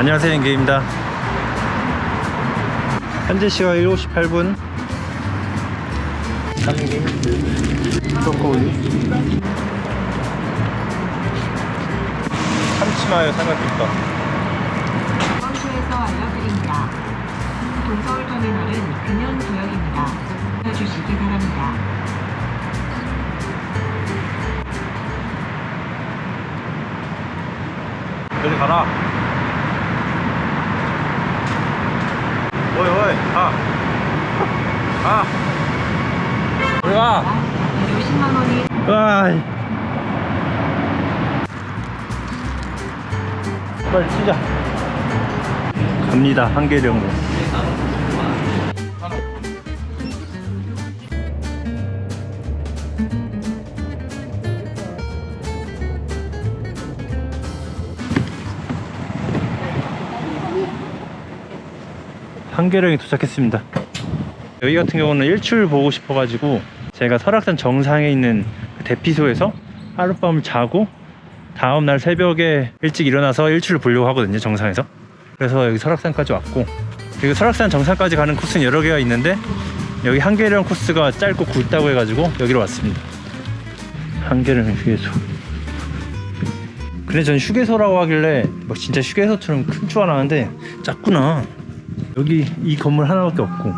안녕하세요 인게입니다 현재 시각 7시 8분 삼김 초코우유 참치마요 삼각김밥 버스에서 알려드립니다. 동서울 터미널은 금연 구역입니다. 주시기 바랍니다. 여기 가라 오이 오이 가 가. 여기 가 50만 원이 아이. 빨리 뛰자. 갑니다. 한계령으로. 한계령에 도착했습니다. 여기 같은 경우는 일출 보고 싶어 가지고 제가 설악산 정상에 있는 그 대피소에서 하룻밤을 자고 다음날 새벽에 일찍 일어나서 일출을 보려고 하거든요 정상에서. 그래서 여기 설악산까지 왔고 그리고 설악산 정상까지 가는 코스는 여러 개가 있는데 여기 한계령 코스가 짧고 굵다고 해가지고 여기로 왔습니다. 한계령 휴게소. 근데 전 휴게소라고 하길래 막 진짜 휴게소처럼 큰 줄 알았는데 작구나 여기 이 건물 하나밖에 없고.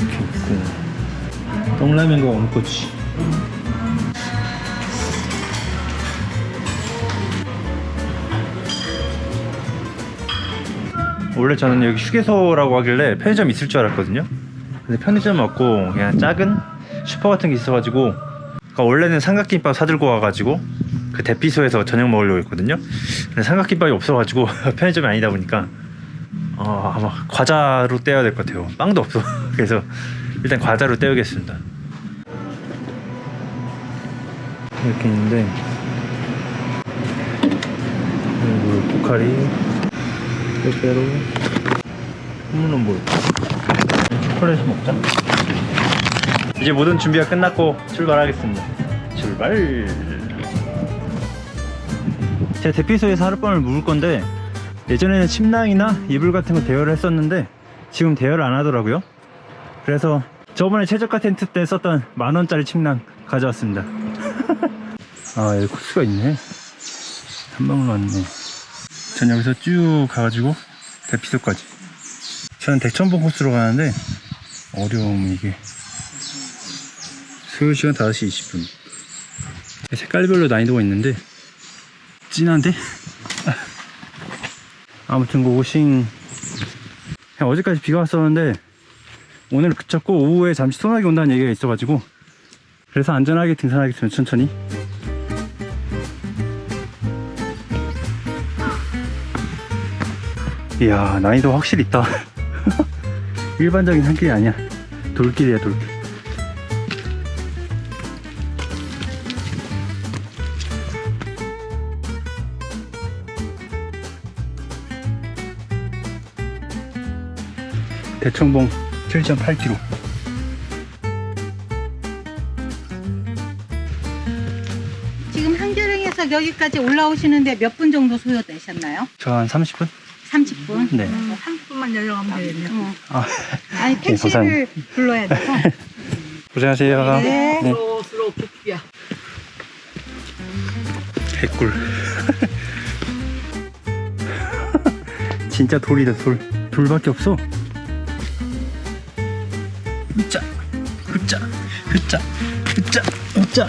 이렇게 있고. 떡라면과 원꼬치. 원래 저는 여기 휴게소라고 하길래 편의점 있을 줄 알았거든요. 근데 편의점 없고 그냥 작은 슈퍼 같은 게 있어가지고 그러니까 원래는 삼각김밥 사들고 와가지고 그 대피소에서 저녁 먹으려고 했거든요. 근데 삼각김밥이 없어가지고 편의점이 아니다 보니까 어, 아마 과자로 떼야 될 것 같아요. 빵도 없어. 그래서 일단 과자로 떼우겠습니다. 이렇게 있는데 그리고 포카리 빼빼로 선물은 뭐 초콜릿 먹자. 이제 모든 준비가 끝났고 출발하겠습니다. 출발 제 대피소에서 하룻밤을 묵을 건데 예전에는 침낭이나 이불 같은 거 대여를 했었는데 지금 대여를 안 하더라고요. 그래서 저번에 최저가 텐트 때 썼던 만원짜리 침낭 가져왔습니다. 아 여기 코스가 있네. 한 방울 왔네. 전 여기서 쭉 가가지고 대피소까지. 저는 대천봉 코스로 가는데 어려움 이게. 소요시간 5시 20분. 색깔별로 난이도가 있는데 진한데? 아무튼 고고싱 그냥 어제까지 비가 왔었는데 오늘 그쳤고 오후에 잠시 소나기 온다는 얘기가 있어가지고 그래서 안전하게 등산하겠습니다 천천히. 이야 난이도 확실히 있다. 일반적인 산길이 아니야. 돌길이야 돌길 대청봉 7.8km 지금 한계령에서 여기까지 올라오시는데 몇 분 정도 소요되셨나요? 저 한 30분? 30분? 네 음, 30분만 내려가면 되겠네요. 어. 아, 아니 택시를 불러야 돼서 고생하세요 네. 스로스로 부피야. 개꿀 진짜 돌이다 돌 돌밖에 없어 으짜 으짜 으짜 으짜 으짜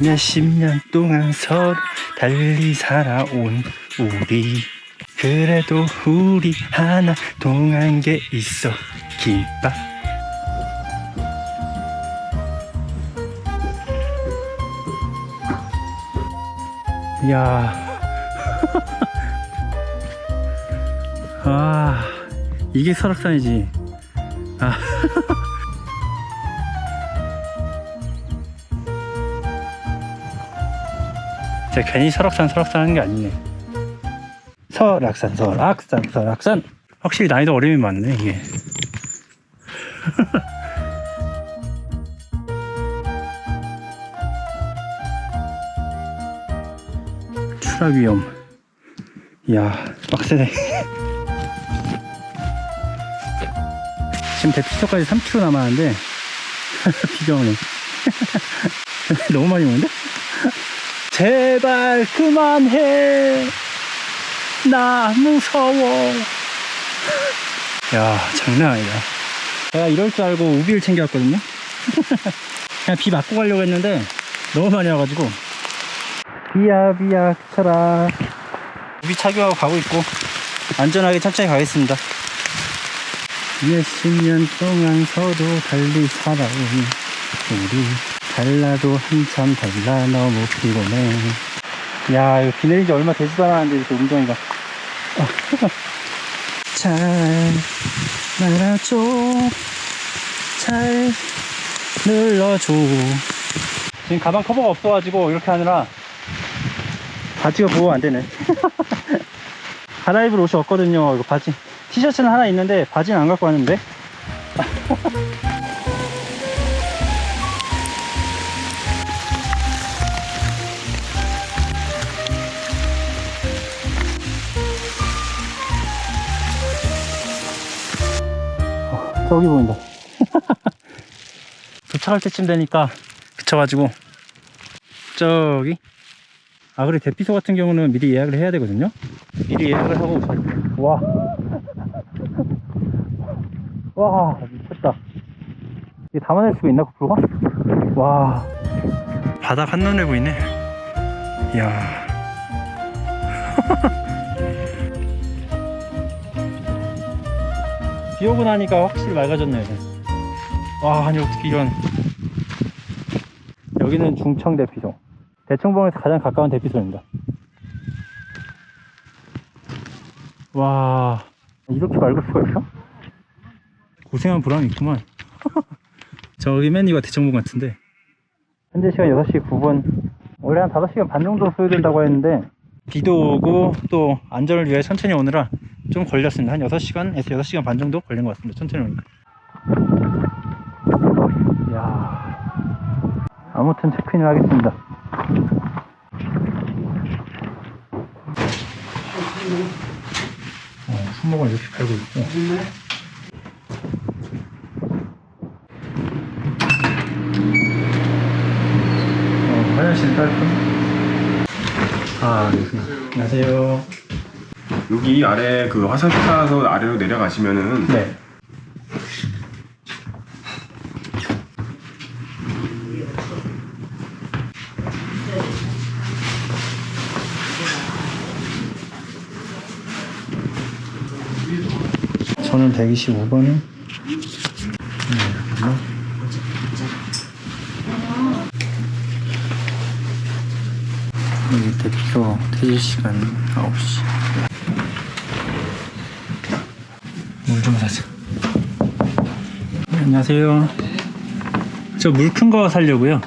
몇십 년 동안 서로 달리 살아온 우리. 그래도 우리 하나 동한 게 있어. 김밥 야 아, 이게 설악산이지. 아. 제가 괜히 설악산 설악산 하는 게 아니네. 설악산 설악산 설악산 확실히 난이도 어려움이 많네 이게 추락 위험. 이야 빡세네. 지금 대피소까지 3km 남았는데 비가 오네. 너무 많이 오는데? 제발 그만해. 나 무서워. 야 장난 아니다. 제가 이럴 줄 알고 우비를 챙겨왔거든요. 그냥 비 맞고 가려고 했는데 너무 많이 와가지고 비야 비야 그쳐라. 우비 착용하고 가고 있고 안전하게 천천히 가겠습니다. 몇십 년 동안 서로 달리 살아온 우리 달라도 한참 달라 너무 피곤해. 야 이거 비 내린 지 얼마 되지도 않았는데 이렇게 운동이가. 잘 말아줘. 잘 눌러줘. 지금 가방 커버가 없어가지고 이렇게 하느라 바지가 보호 안 되네. 갈아입을 옷이 없거든요. 이거 바지. 티셔츠는 하나 있는데 바지는 안 갖고 왔는데. 어, 저기 보인다. 도착할 때쯤 되니까 그쳐가지고. 저기 아 그래 대피소 같은 경우는 미리 예약을 해야 되거든요 미리 예약을 하고 와. 와, 미쳤다. 이게 담아낼 수가 있나, 고프로가? 와. 바닥 한눈에 보이네. 이야. 비 오고 나니까 확실히 맑아졌네. 와, 아니, 어떻게 이런. 여기는 중청 대피소. 대청봉에서 가장 가까운 대피소입니다. 와. 이렇게 맑을 수가 있어? 고생한 보람이 있구만. 저기 맨 위가 대청봉 같은데. 현재 시간 6시 9분. 원래 한 5시간 반 정도 소요된다고 했는데 비도 오고 또 안전을 위해 천천히 오느라 좀 걸렸습니다. 한 6시간에서 6시간 반 정도 걸린 것 같습니다. 천천히 오니까. 이야. 아무튼 체크인을 하겠습니다 어, 손목을 이렇게 팔고 있고. 어, 화장실 깔끔. 아. 안녕하세요. 여기 아래 그 화살표 따라서 아래로 내려가시면은 네. 저는 125번은 여기 대표 퇴실 시간 9시. 물 좀 사자 네, 안녕하세요. 저 물 큰 거 사려고요.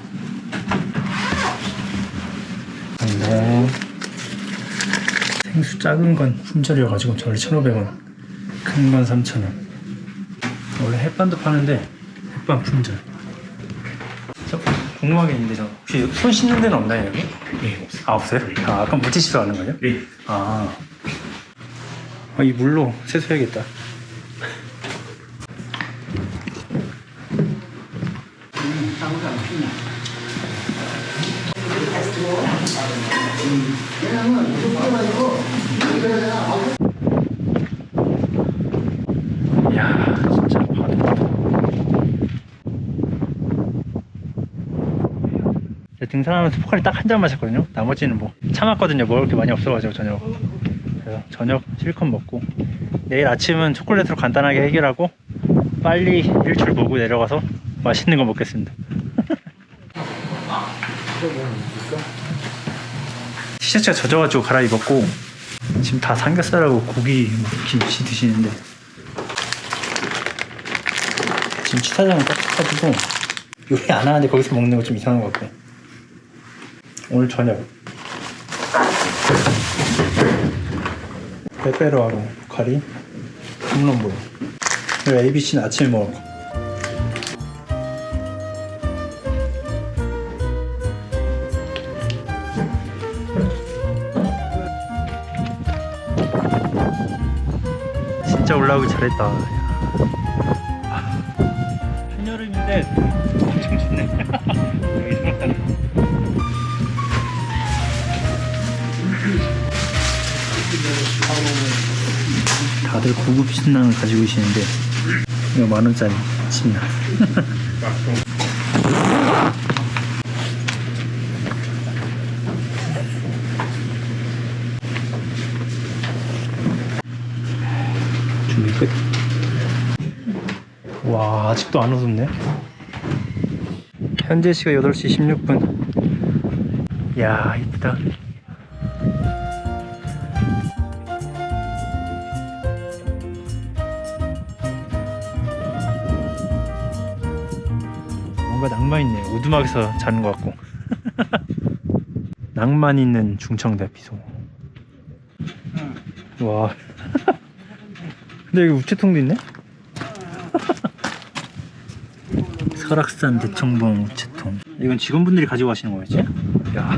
네. 생수 작은 건 품절이어가지고 저를 1,500원 큰 건 3,000원 원래 햇반도 파는데 햇반 품절 저 궁금한 게 있는데 저 혹시 손 씻는 데는 없나요 여기? 네 없어요 아 없어요? 아 아까 물티슈로 하는 거예요? 네. 아, 아, 이 물로 세수해야겠다. 이야, 진짜 바다. 제가 등산하면서 포카리 딱 한 잔 마셨거든요. 나머지는 뭐 참았거든요. 먹을 게 많이 없어가지고 저녁. 그래서 저녁 실컷 먹고 내일 아침은 초콜릿으로 간단하게 해결하고 빨리 일출 보고 내려가서 맛있는 거 먹겠습니다. 티셔츠가 젖어가지고 갈아입었고 지금 다 삼겹살하고 고기, 뭐 김치 드시는데 지금 취사장은 꽉차가지고 요리 안 하는데 거기서 먹는 거 좀 이상한 것 같고 오늘 저녁 페페로하고 포카리, 홈런볼. 그리고 ABC는 아침에 먹을 거. 진짜 올라오기 잘했다. 아, 한여름인데 엄청 춥네. 다들 고급 신랑을 가지고 계시는데 이거 만 원짜리 신랑. 준비 끝. 와 아직도 안 어둡네. 현재 시각 8시 16분. 야 이쁘다. 뭔가 낭만 있네. 오두막에서 자는 것 같고. 낭만 있는 중청대 비소. 와. 근데 여기 우체통도 있네? 설악산 대청봉 우체통. 이건 직원분들이 가지고 가시는 거였지? 야.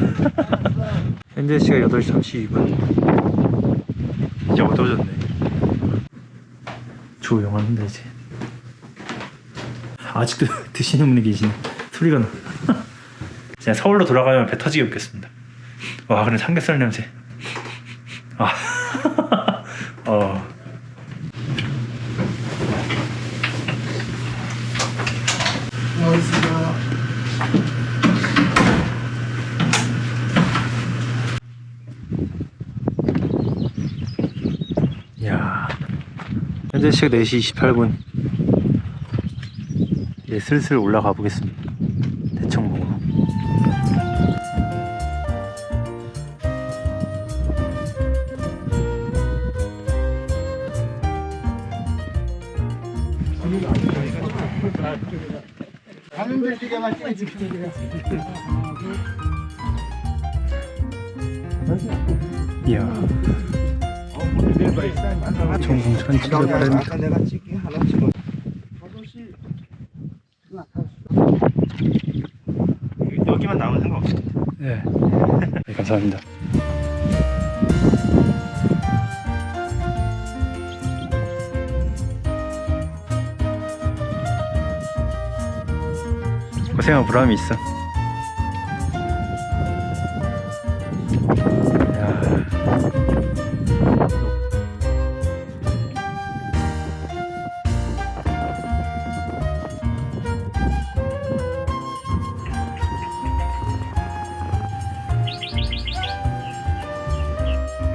현재 시각 8시 32분. 이제 어두워졌네. 조용한데 이제. 아직도 드시는 분이 계시네. 소리가 나. 진짜 서울로 돌아가면 배 터지게 웃겠습니다. 와, 근데 삼겹살 냄새. 아. 어. 야. 현재 시각 4시 28분. 이제 슬슬 올라가 보겠습니다. 대청봉으로. 이야. 전공 천지적 밴 드. 여기만 나오면 상관없을 것 같아요. 네. 네, 감사합니다. 고생한 보람이 있어.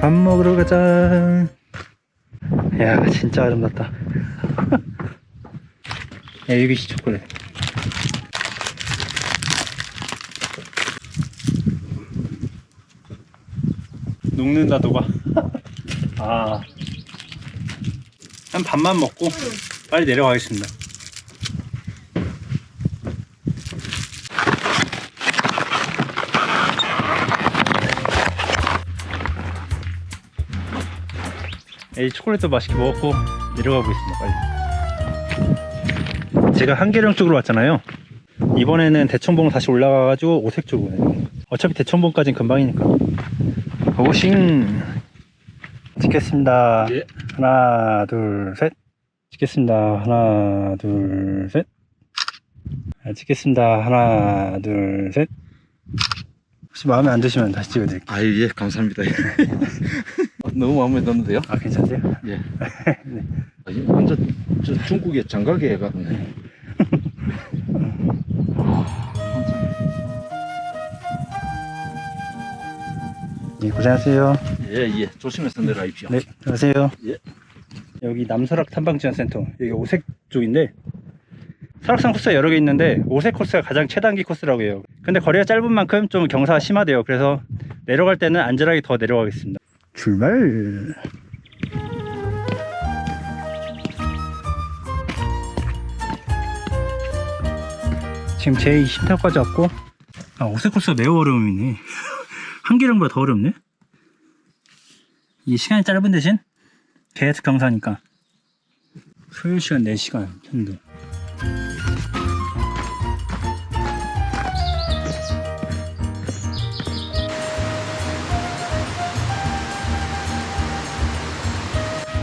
밥 먹으러 가자. 야, 진짜 아름답다. 야, 유기시 초콜릿. 녹는다, 녹아. 아. 한 밥만 먹고 빨리 내려가겠습니다. 이 초콜릿도 맛있게 먹었고 내려가 보겠습니다 빨리. 제가 한계령 쪽으로 왔잖아요. 이번에는 대천봉 다시 올라가가지고 오색 쪽으로 어차피 대천봉까지는 금방이니까. 고고싱! 찍겠습니다. 예. 하나 둘셋. 찍겠습니다. 하나 둘셋. 아, 찍겠습니다. 하나 둘셋 혹시 마음에 안 드시면 다시 찍어드릴게요 아, 예, 감사합니다. 너무 마음에 드는데요? 아 괜찮으세요? 예. 아니, 완전 저 중국에 장가게 해가네. 예 고생하세요 예, 예. 조심해서 내려가십시오. 네, 안녕하세요. 예. 여기 남설악 탐방지원센터 여기 오색 쪽인데 설악산 코스가 여러 개 있는데 오색 코스가 가장 최단기 코스라고 해요. 근데 거리가 짧은 만큼 좀 경사가 심하대요. 그래서 내려갈 때는 안전하게 더 내려가겠습니다. 출발. 지금 제 20타까지 왔고 아, 오색 코스가 매우 어려움이네. 한계령보다 더 어렵네. 이 시간이 짧은 대신 계속 경사니까 소요 시간 4시간 정도.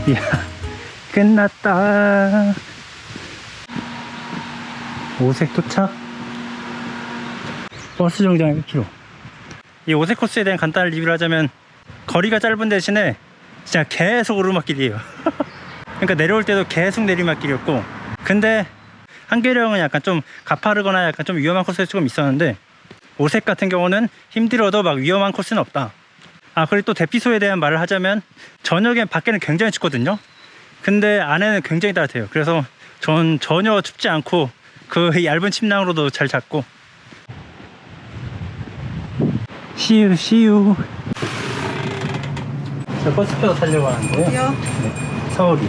이야, 끝났다. 오색 도착. 버스 정류장 1km. 이 오색 코스에 대한 간단한 리뷰를 하자면 거리가 짧은 대신에 진짜 계속 오르막길이에요. 그러니까 내려올 때도 계속 내리막길이었고 근데 한계령은 약간 좀 가파르거나 약간 좀 위험한 코스가 조금 있었는데 오색 같은 경우는 힘들어도 막 위험한 코스는 없다. 아 그리고 또 대피소에 대한 말을 하자면 저녁에 밖에는 굉장히 춥거든요. 근데 안에는 굉장히 따뜻해요. 그래서 전 전혀 춥지 않고 그 얇은 침낭으로도 잘 잤고. 시유 시유 저 버스표 타려고 하는데요? 요. 네, 서울이.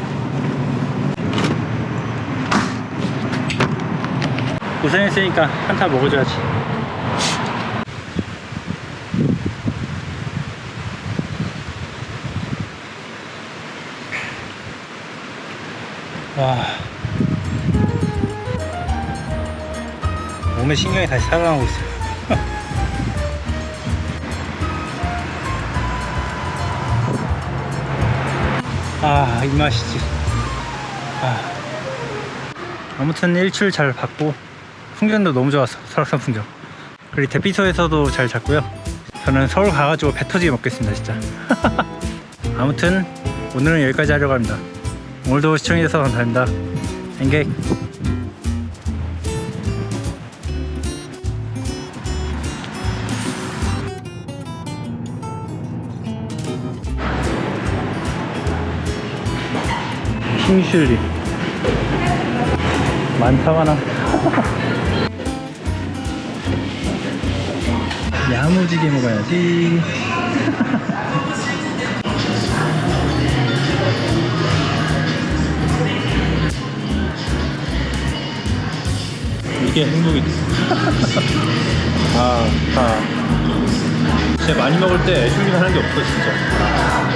고생했으니까 한타 먹어줘야지 몸에 신경이 다시 살아나고 있어요 아, 이 맛이지. 아. 아무튼 일출 잘 봤고, 풍경도 너무 좋았어. 설악산 풍경. 그리고 대피소에서도 잘 잤고요. 저는 서울 가가지고 배 터지게 먹겠습니다, 진짜. 아무튼, 오늘은 여기까지 하려고 합니다. 오늘도 시청해주셔서 감사합니다. 엔객. 킹슐리. 많다, 많아. 야무지게 먹어야지. 이게 행복이지. 아, 아. 진짜 많이 먹을 때 애슐리만 하는 게 없어, 진짜.